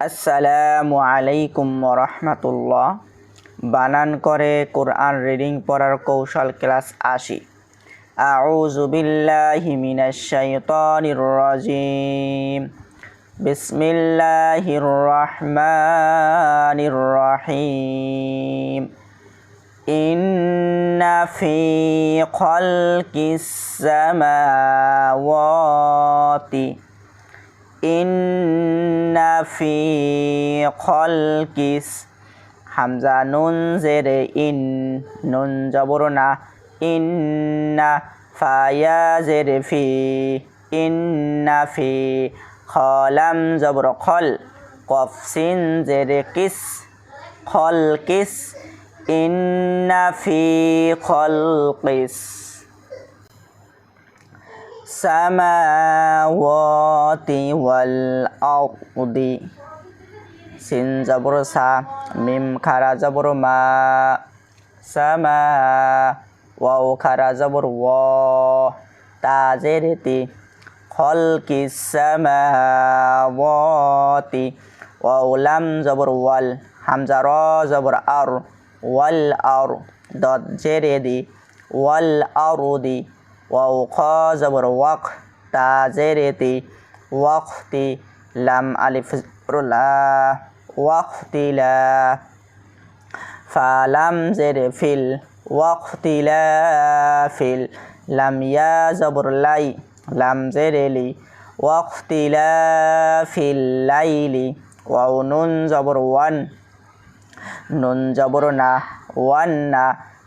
আসসালামু আলাইকুম রহমতুল্লাহ বানান করে কোরআন রিডিং পড়ার কৌশল ক্লাস আশি আউযু বিল্লাহি মিনাশ শাইতানির রাজিম বিসমিল্লাহির রহমানির রহিম إن في خلق السماوات ইন্না ফি খলকিস। হামজা নুন জের ইন, নুন জবর না। ইন্না ফায়া জের ফি, ইন্না ফি খলাম জবর খল। কফ সিন জের কিস খল কিস ইন্না ফি সামাওয়াতি ওয়াল আরদি সিন জবর সা মিম খারা জবর মা সামা ওয়াও খারা জবর ও তাজের তি খলকি সামাওয়াতি ওয়াও লাম জবর ওয়াল হামজা র জবর আর ওয়াল আর দত জেরে দি ووقا زبر وق تا زيرتي وقتي لم ألف زبر لا وقتي لا. فلم زر في الوقت لا في لم يا زبر لي. لم زر لي. وقت لا في الليل واو نون زبر ون. نون زبرنا ون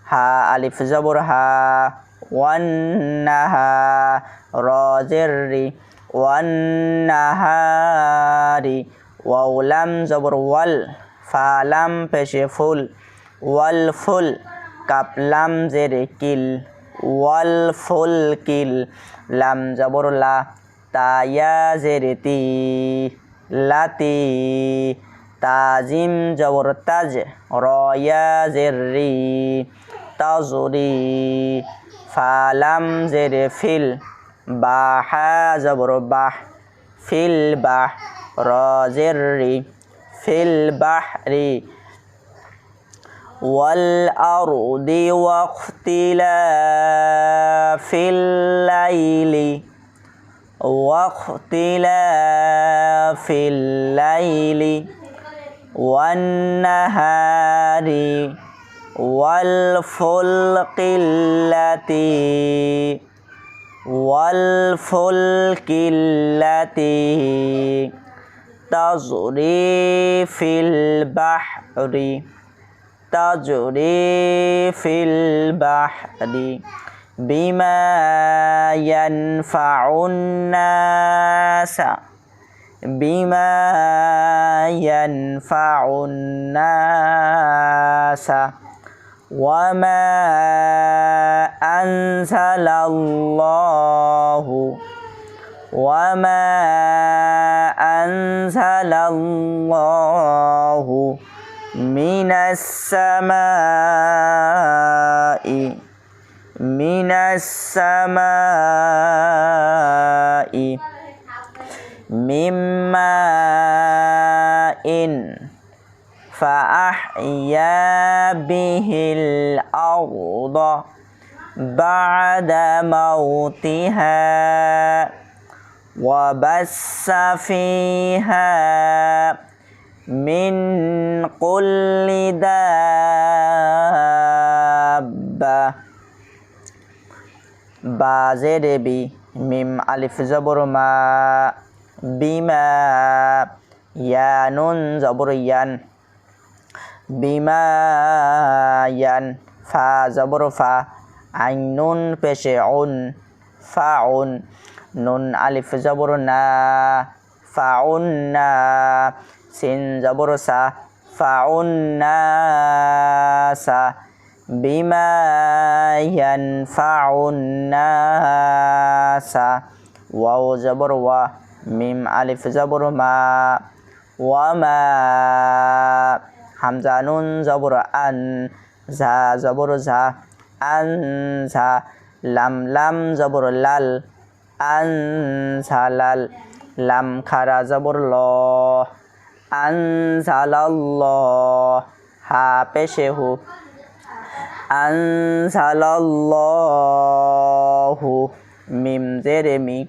ها ألف زبر ها. না হা র জের রি ওয়ান না হারি ওয়াউলাম জবর ওয়াল ফালাম পেশে ফুল ওয়াল ফুল কাপলাম জেরে কিল ওয়াল ফুল কিল লাম জবর লা তায়া জেরে তি লাতি তাজিম জবর তাজ রয়া জেরি تجري فلم زر في البح زبر بح في البح زر في البحر. والأرض واختلاف الليل واختلاف الليل والنهار. والفلق التي والفلك التي تجري في البحر تجري في البحر بما ينفع الناس بما ينفع الناس. وما أنزل الله وما أنزل الله من السماء من السماء من ماء أحيا به الأرض بعد موتها وبس فيها من كل دابة. بازر بي ميم ألف زبر ما بما يا نون زبريان. বিমা ইয়ান ফা জবর ফা, আইনুন পেশে উন, ফা উন, নুন আলিফ জবর না ফাউন না, সিন জবর সা ফাউন না সা, বিমা ইয়ানফাউন নাসা ওয়াও জবর ওয়া, মিম আলিফ জবর মা ওয়ামা হামজা, নুন, জবর, আন ঝা জবর ঝা আন ঝা লাম লাম, জবর, লাল, আন ঝা লাল, লাম, খারা, জবর, ল আনজালাল্লাহ হা, পেশে, হু আনজালাল্লাহু মিম জেরে মি,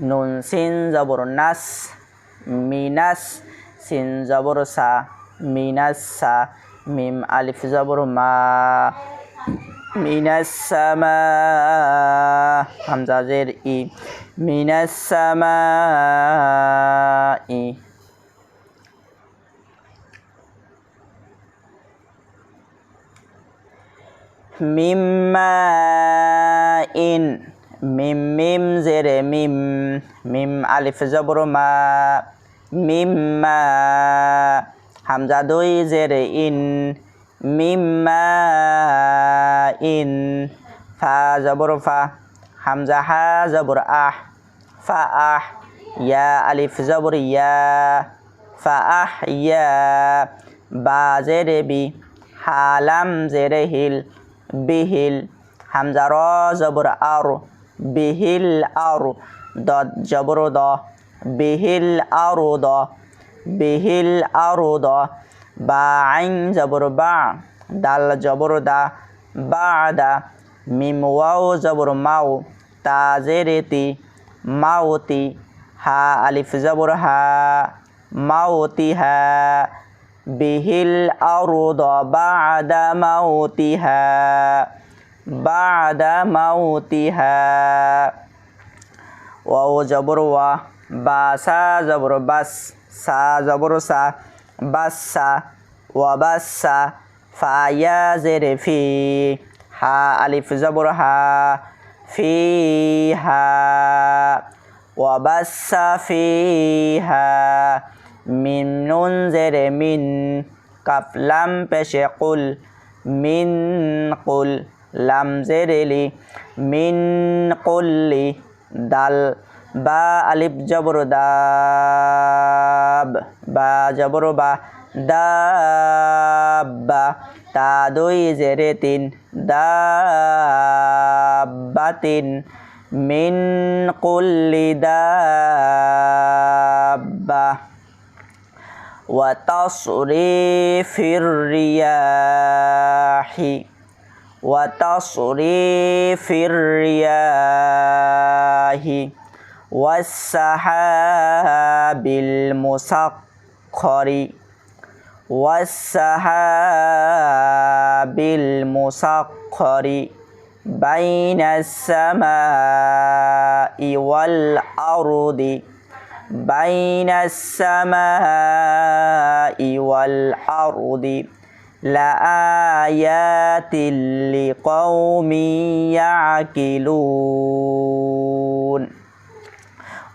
নুন, সিন, জবর, নাস মিনাস সিন, জবর, সা মিনাস মিম আলিফ জবর মা মিনাস সামা হামজা জের ই মিনাস সামা ই। মিম্মা ইন মিম মিম জেরে মিম মিম আলিফ জবর মা, মিম্মা হামজা দুই জেরে ইন মিম্মা ইন ফা জবর ফা হামজা হা জবর আহ ফা আহ ইয়া আলিফ জবর ইয়া ফা আহ ইয়া বা জেরে বি হালাম জেরে হিল বিহিল হামজা র জবর আর বিহিল আর দ জবর দ বিহিল আর দ বিহিল আর দ বা আইন জবর বা, দাল জবর দা বা দা মিম ওয়াও জবর মাও তা জেরেতি মাওতি হা আলিফ জবর হা মাওতি হা, বিহিল আরুদ বাদা মাউতিহা বাদা মাউতিহা ওয়াও জবর ওয়া বা সা জবর বাস। সা, জবর সা, বাসা ওয়া বাসা ফায়া জেরে, ফি, হা, আলিফ, জবর, হা, ফি, হা, ওয়া বাসা ফি, হা, মিন, নুন, জেরে, মিন, কাফ, লাম, পেশে, কুল, মিন, কুল, লাম, জেরে, লি, মিন কুল্লি দাল বা আলিফ জবর দাব বা জবর বা দাব্বা তা দুই জেরে তিন দাব্বাতিন মিন কুল্লি দাব্বা وتصريف الرياح وتصريف الرياح والسحاب المسخر والسحاب المسخر بين السماء والأرض بين السماء والأرض. لآيات لقوم يعقلون.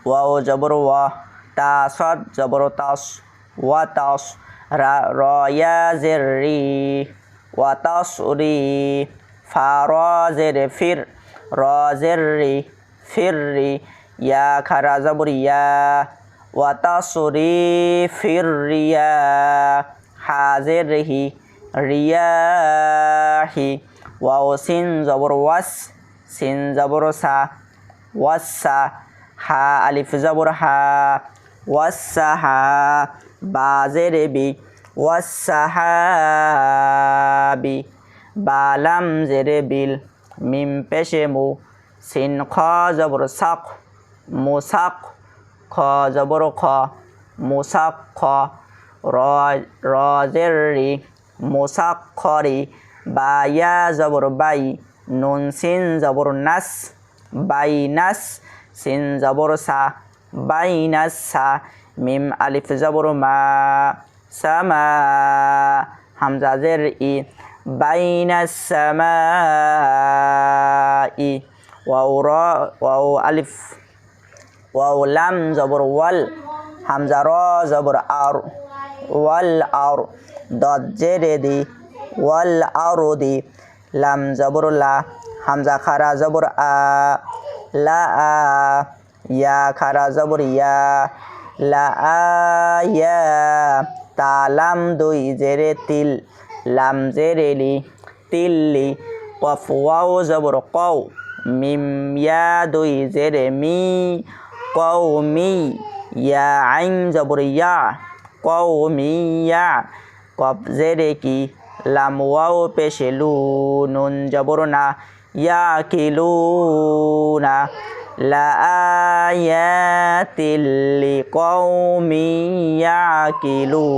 Wau jabar wa tasad sad tas wa tas ra ra ya zirri wa tas uri fa ra zir fir ra zirri firri ya khara zabur ya wa tasuri firri ya hazirhi riyahi wa sin zabur was sin zabur sa wasa হা, আলিফ জবর হা ওয়াসা হা বাজের B ওয়াসাহাবি বালাম জেরে বিল, মিম পেশে মু, scene খ জবর সাক Mossack খ জবর খ মোসাক খ রজের রি মোসাক খরি বাইয়া জবর বাই, নুন সিন জবর নাস, বাই নাস সিন জবর সা বাই নাস সা মিম আলিফ জবর মা সামা হামজা জের ই বাইনাস সামাই ওয়াও র ওয়াও আলিফ ওয়াও লাম জবর ওয়াল হামজা র জবর আর ওয়াল আর দত জেরে দি ওয়াল আর দি লাম জবর লা হামজা খারা জবর আ লা আ ইয়া খারা জবর ইয়া। লা ইয়া তা দুই জেরে তিল, লাম জেরে তিল্লি, কফ ওয়াও জবর কও, মিম ইয়া দুই জেরে মি কৌমি ইয়া আইন জবর ইয়া কৌমিয়া কব জেরে কি, লাম ওয়াও পেশে নুন জবর না। يعقلون لآيات لقوم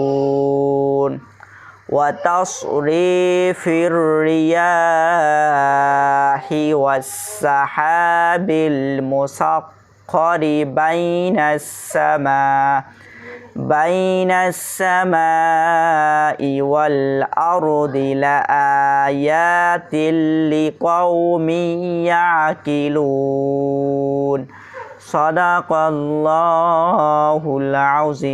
يعقلون وتصريف الرياح والسحاب المسقر بين السماء بين السماء والأرض لآيات لقوم يعقلون صدق الله العظيم